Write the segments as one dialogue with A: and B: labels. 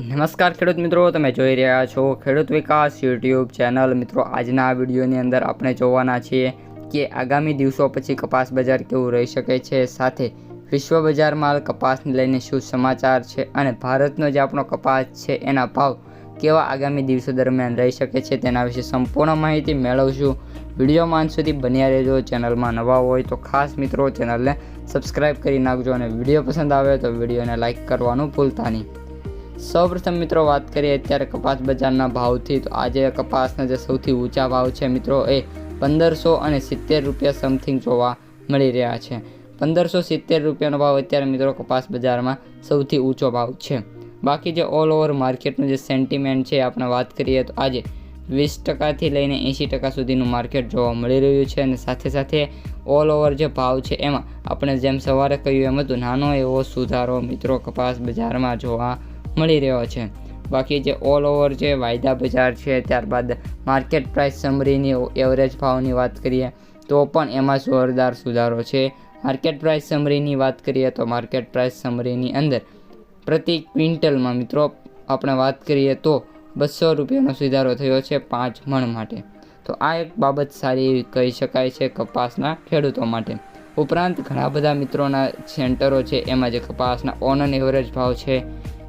A: નમસ્કાર ખેડૂત મિત્રો, તમે જોઈ રહ્યા છો ખેડૂત વિકાસ યુટ્યુબ ચેનલ. મિત્રો, આજના વિડીયોની અંદર આપણે જોવાના છીએ કે આગામી દિવસો પછી કપાસ બજાર કેવું રહી શકે છે, સાથે વિશ્વ બજારમાં કપાસને લઈને શું સમાચાર છે અને ભારતનો જે આપણો કપાસ છે એના ભાવ કેવા આગામી દિવસો દરમિયાન રહી શકે છે તેના વિશે સંપૂર્ણ માહિતી મેળવશું. વિડીયોમાં અંત સુધી બન્યા રહેજો, ચેનલમાં નવા હોય તો ખાસ મિત્રો ચેનલને સબસ્ક્રાઈબ કરી નાખજો અને વીડિયો પસંદ આવે તો વિડીયોને લાઇક કરવાનું ભૂલતા નહીં. સૌપ્રથમ મિત્રો વાત કરીએ અત્યારે કપાસ બજારના ભાવથી, તો આજે કપાસના જે સૌથી ઊંચા ભાવ છે મિત્રો એ પંદરસો અને સિત્તેર રૂપિયા સમથિંગ જોવા મળી રહ્યા છે. પંદરસો સિત્તેર રૂપિયાનો ભાવ અત્યારે મિત્રો કપાસ બજારમાં સૌથી ઊંચો ભાવ છે. બાકી જે ઓલ ઓવર માર્કેટનું જે સેન્ટિમેન્ટ છે આપણે વાત કરીએ તો આજે વીસ ટકાથી લઈને એંશી ટકા સુધીનું માર્કેટ જોવા મળી રહ્યું છે અને સાથે સાથે ઓલ ઓવર જે ભાવ છે એમાં આપણે જેમ સવારે કહ્યું એમ હતું, નાનો એવો સુધારો મિત્રો કપાસ બજારમાં જોવા મળી રહ્યો છે. બાકી જે ઓલ ઓવર જે વાયદા બજાર છે, ત્યારબાદ માર્કેટ પ્રાઇસ સમરીની એવરેજ ભાવની વાત કરીએ, તો પણ એમાં જોરદાર સુધારો છે. માર્કેટ પ્રાઇસ સમરીની વાત કરીએ, તો માર્કેટ પ્રાઇસ સમરીની અંદર પ્રતિ ક્વિન્ટલમાં મિત્રો આપણે વાત કરીએ તો બસો રૂપિયાનો સુધારો થયો છે પાંચ મણ માટે. તો આ એક બાબત સારી એવી કહી શકાય છે કપાસના ખેડૂતો માટે. ઉપરાંત ઘણા બધા મિત્રોના સેન્ટરો છે, એમાં જે કપાસના ઓન એન એવરેજ ભાવ છે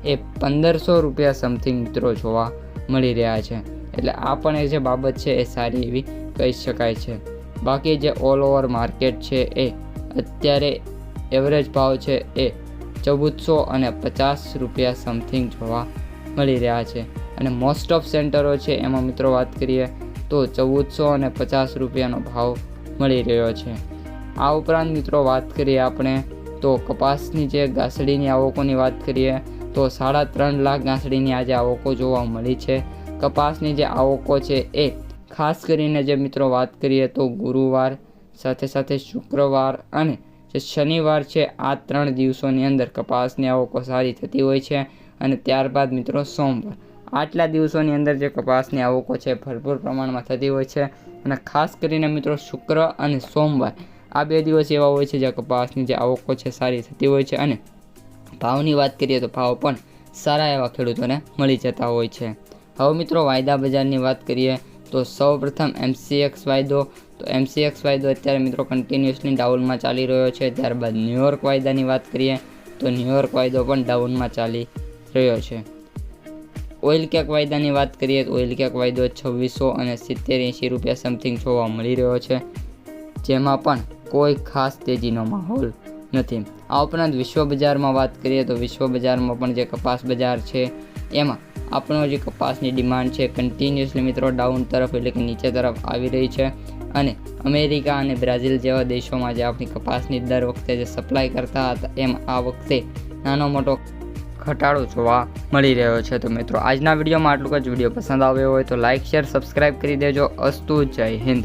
A: એ પંદરસો રૂપિયા સમથિંગ મિત્રો જોવા મળી રહ્યા છે. એટલે આ પણ એ જે બાબત છે એ સારી એવી કહી શકાય છે. બાકી જે ઓલ ઓવર માર્કેટ છે એ અત્યારે એવરેજ ભાવ છે એ ચૌદસો અને પચાસ રૂપિયા સમથિંગ જોવા મળી રહ્યા છે. અને મોસ્ટ ઓફ સેન્ટરો છે એમાં મિત્રો વાત કરીએ તો ચૌદસો અને પચાસ રૂપિયાનો ભાવ મળી રહ્યો છે. આ ઉપરાંત મિત્રો વાત કરીએ આપણે તો કપાસની જે ગાસડીની આવકોની વાત કરીએ તો સાડા ત્રણ લાખ ગાંસડીની આજે આવકો જોવા મળી છે. કપાસની જે આવકો છે એ, ખાસ કરીને જે મિત્રો વાત કરીએ તો ગુરુવાર, સાથે સાથે શુક્રવાર અને જે શનિવાર છે, આ ત્રણ દિવસોની અંદર કપાસની આવકો સારી થતી હોય છે અને ત્યારબાદ મિત્રો સોમવાર. આટલા દિવસોની અંદર જે કપાસની આવકો છે ભરપૂર પ્રમાણમાં થતી હોય છે અને ખાસ કરીને મિત્રો શુક્ર અને સોમવાર, આ બે દિવસ એવા હોય છે જે કપાસની જે આવકો છે સારી થતી હોય છે અને ભાવની વાત કરીએ તો ભાવ પણ સારા એવા ખેડૂતોને મળી જતા હોય છે. હવે મિત્રો વાયદા બજારની વાત કરીએ તો સૌપ્રથમ એમસીએક્સ વાયદો. તો એમસીએક્સ વાયદો અત્યારે મિત્રો કન્ટિન્યુઅસલી ડાઉનમાં ચાલી રહ્યો છે. ત્યારબાદ ન્યુયોર્ક વાયદાની વાત કરીએ તો ન્યુયોર્ક વાયદો પણ ડાઉનમાં ચાલી રહ્યો છે. ઓઇલ કેક વાયદાની વાત કરીએ તો ઓઇલ કેક વાયદો છવ્વીસો અને સિત્તેર એંશી રૂપિયા સમથિંગ જોવા મળી રહ્યો છે. જેમાં પણ કોઈ ખાસ તેજીનો માહોલ નથી. આ ઉપરાંત વિશ્વ બજારમાં વાત કરીએ તો વિશ્વ બજારમાં પણ જે કપાસ બજાર છે, એમાં આપણો જે કપાસની ડિમાન્ડ છે કન્ટિન્યુઅસલી મિત્રો ડાઉન તરફ એટલે કે નીચે તરફ આવી રહી છે. અને અમેરિકા અને બ્રાઝિલ જેવા દેશોમાં જે આપણી કપાસની દર વખતે જે સપ્લાય કરતા હતા, એમ આ વખતે નાનો મોટો ઘટાડો જોવા મળી રહ્યો છે. તો મિત્રો, આજના વિડીયોમાં આટલું જ. વીડિયો પસંદ આવ્યો હોય તો લાઇક શેર સબસ્ક્રાઈબ કરી દેજો. અસ્તુ, જય હિન્દ.